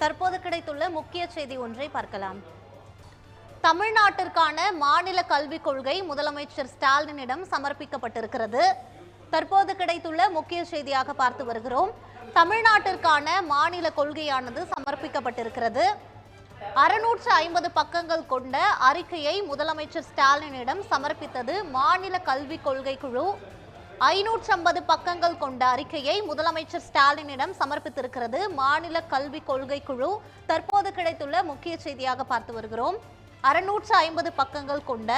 தற்போது கிடைத்துள்ள முக்கிய செய்தி ஒன்றை பார்க்கலாம். தமிழ்நாட்டிற்கான மாநில கல்விக் கொள்கை முதலமைச்சர் ஸ்டாலினிடம் சமர்ப்பிக்கப்பட்டிருக்கிறது. தற்போது கிடைத்துள்ள முக்கிய செய்தியாக பார்த்து வருகிறோம். தமிழ்நாட்டிற்கான மாநில கொள்கையானது சமர்ப்பிக்கப்பட்டிருக்கிறது. அறுநூற்று ஐம்பது பக்கங்கள் கொண்ட அறிக்கையை முதலமைச்சர் ஸ்டாலினிடம் சமர்ப்பித்தது மாநில கல்விக் கொள்கை குழு. ஐநூற்று ஐம்பது பக்கங்கள் கொண்ட அறிக்கையை முதலமைச்சர் ஸ்டாலினிடம் சமர்ப்பித்திருக்கிறது. மாநில கல்விக் கொள்கை குழு தற்போது கிடைத்துள்ள முக்கிய செய்தியாக பார்த்து வருகிறோம். அறுநூற்று ஐம்பது பக்கங்கள் கொண்ட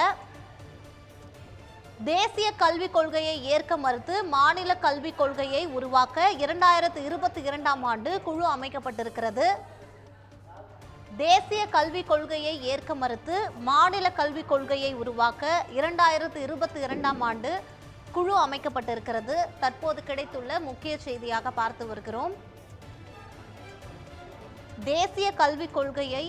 தேசிய கல்விக் கொள்கையை ஏற்க மறுத்து மாநில கல்விக் கொள்கையை உருவாக்க இரண்டாயிரத்து இருபத்தி இரண்டாம் ஆண்டு குழு அமைக்கப்பட்டிருக்கிறது. தேசிய கல்விக் கொள்கையை ஏற்க மறுத்து மாநில கல்விக் கொள்கையை உருவாக்க இரண்டாயிரத்து இருபத்தி இரண்டாம் ஆண்டு குழு அமைக்கப்பட்டிருக்கிறது. தற்போது கிடைத்துள்ள முக்கிய செய்தியாக பார்த்து வருகிறோம். தேசிய கல்விக் கொள்கையை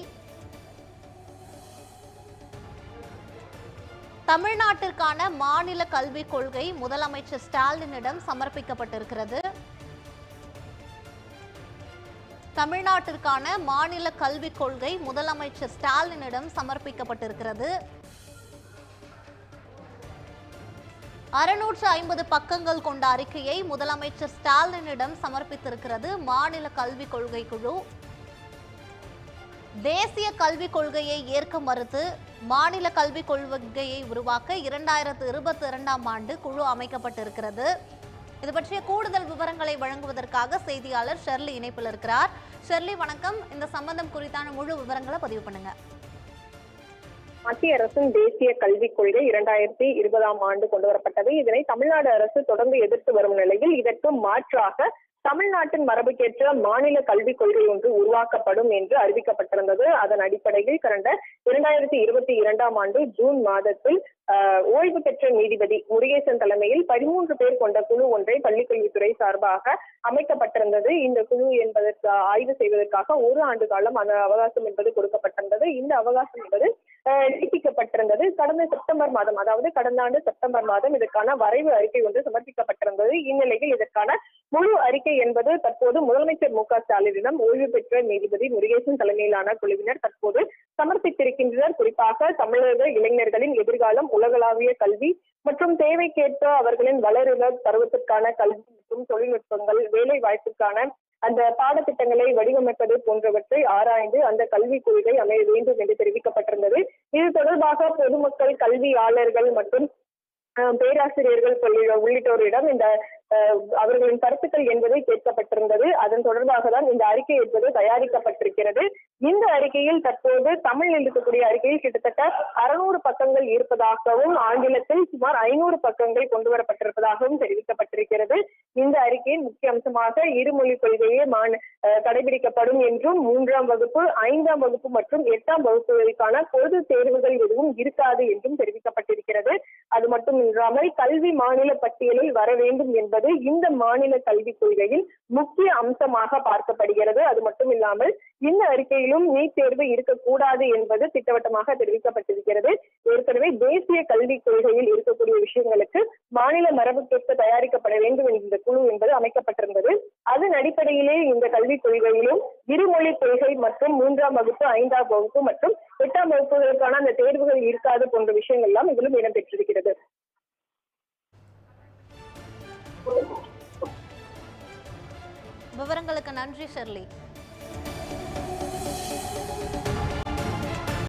தமிழ்நாட்டிற்கான மாநில கல்விக் கொள்கை முதலமைச்சர் ஸ்டாலினிடம் சமர்ப்பிக்கப்பட்டிருக்கிறது. தமிழ்நாட்டிற்கான மாநில கல்விக் கொள்கை முதலமைச்சர் ஸ்டாலினிடம் சமர்ப்பிக்கப்பட்டிருக்கிறது. அறுநூற்று ஐம்பது பக்கங்கள் கொண்ட அறிக்கையை முதலமைச்சர் ஸ்டாலினிடம் சமர்ப்பித்திருக்கிறது மாநில கல்விக் கொள்கை குழு. தேசிய கல்விக் கொள்கையை ஏற்க மறுத்து மாநில கல்விக் கொள்கையை உருவாக்க இரண்டாயிரத்து இருபத்தி இரண்டாம் ஆண்டு குழு அமைக்கப்பட்டிருக்கிறது. இது பற்றிய கூடுதல் விவரங்களை வழங்குவதற்காக செய்தியாளர் ஷெர்லி இணைப்பில் இருக்கிறார். ஷெர்லி வணக்கம். இந்த சம்பந்தம் குறித்தான முழு விவரங்களை பதிவு பண்ணுங்க. மத்திய அரசின் தேசிய கல்விக் கொள்கை இரண்டாயிரத்தி இருபதாம் ஆண்டு கொண்டு வரப்பட்டது. இதனை தமிழ்நாடு அரசு தொடர்ந்து எதிர்த்து வரும் நிலையில் இதற்கு மாற்றாக தமிழ்நாட்டின் மரபுக்கேற்ற மாநில கல்விக் கொள்கை ஒன்று உருவாக்கப்படும் என்று அறிவிக்கப்பட்டிருந்தது. அதன் அடிப்படையில் கடந்த இரண்டாயிரத்தி இருபத்தி இரண்டாம் ஆண்டு ஜூன் மாதத்தில் ஆஹ், ஓய்வு பெற்ற நீதிபதி முருகேசன் தலைமையில் பதிமூன்று பேர் கொண்ட குழு ஒன்றை பள்ளிக்கல்வித்துறை சார்பாக அமைக்கப்பட்டிருந்தது. இந்த குழு என்பதற்கு ஆய்வு செய்வதற்காக ஒரு ஆண்டு காலம் அந்த அவகாசம் என்பது கொடுக்கப்பட்டிருந்தது. இந்த அவகாசம் என்பது நீட்டிக்கப்பட்டிருந்தது. கடந்த செப்டம்பர் மாதம் அதாவது கடந்த ஆண்டு செப்டம்பர் மாதம் இதற்கான வரைவு அறிக்கை ஒன்று சமர்ப்பிக்கப்பட்டிருந்தது. இந்நிலையில் இதற்கான முழு அறிக்கை என்பது தற்போது முதலமைச்சர் மு க ஸ்டாலினிடம் ஓய்வு பெற்ற நீதிபதி முருகேசன் தலைமையிலான குழுவினர் தற்போது சமர்ப்பித்திருக்கின்றனர். குறிப்பாக தமிழக இளைஞர்களின் எதிர்காலம் உலகளாவிய கல்வி மற்றும் தேவைக்கேற்ப அவர்களின் வளருக பருவத்திற்கான கல்வி மற்றும் தொழில்நுட்பங்கள் வேலை வாய்ப்புக்கான அந்த பாடத்திட்டங்களை வடிவமைப்பது போன்றவற்றை ஆராய்ந்து அந்த கல்விக் கொள்கை அமைய வேண்டும் என்று தெரிவிக்கப்பட்டிருந்தது. இது தொடர்பாக பொதுமக்கள் கல்வியாளர்கள் மற்றும் பேராசிரியர்கள் உள்ளிட்டோரிடம் இந்த அவர்களின் கருத்துக்கள் என்பதை கேட்கப்பட்டிருந்தது. அதன் தொடர்பாக தான் இந்த அறிக்கை என்பது தயாரிக்கப்பட்டிருக்கிறது. இந்த அறிக்கையில் தற்போது தமிழில் இருக்கக்கூடிய அறிக்கையில் கிட்டத்தட்ட அறுநூறு பக்கங்கள் இருப்பதாகவும் ஆங்கிலத்தில் சுமார் ஐநூறு பக்கங்கள் கொண்டு வரப்பட்டிருப்பதாகவும் தெரிவிக்கப்பட்டிருக்கிறது. அறிக்கையின் முக்கிய அம்சமாக இருமொழி கொள்கையே கடைபிடிக்கப்படும் என்றும் மூன்றாம் வகுப்பு ஐந்தாம் வகுப்பு மற்றும் எட்டாம் வகுப்புகளுக்கான பொது தேர்வுகள் எதுவும் இருக்காது என்றும் தெரிவிக்கப்பட்டிருக்கிறது. அது மட்டுமில்லாமல் கல்வி மாநில பட்டியலில் வர வேண்டும் என்பது இந்த மாநில கல்விக் கொள்கையில் முக்கிய அம்சமாக பார்க்கப்படுகிறது. அது மட்டும் இல்லாமல் இந்த அறிக்கையிலும் நீட் தேர்வு இருக்கக்கூடாது என்பது திட்டவட்டமாக தெரிவிக்கப்பட்டிருக்கிறது. ஏற்கனவே தேசிய கல்விக் கொள்கையில் இருக்கக்கூடிய விஷயங்களுக்கு மாநில மரபுக்கேற்ப தயாரிக்கப்பட வேண்டும் என்ற குழு என்பது அமைக்கப்பட்டிருந்தது. அதன் அடிப்படையிலே இந்த கல்விக் கொள்கையிலும் இருமொழி கொள்கை மற்றும் மூன்றாம் வகுப்பு ஐந்தாம் வகுப்பு மற்றும் எட்டாம் வகுப்புகளுக்கான அந்த தேர்வுகள் இருக்காது போன்ற விஷயங்கள் எல்லாம் இதிலும் இடம்பெற்றிருக்கிறது விவரங்களுக்கு நன்றி ஷெர்லி.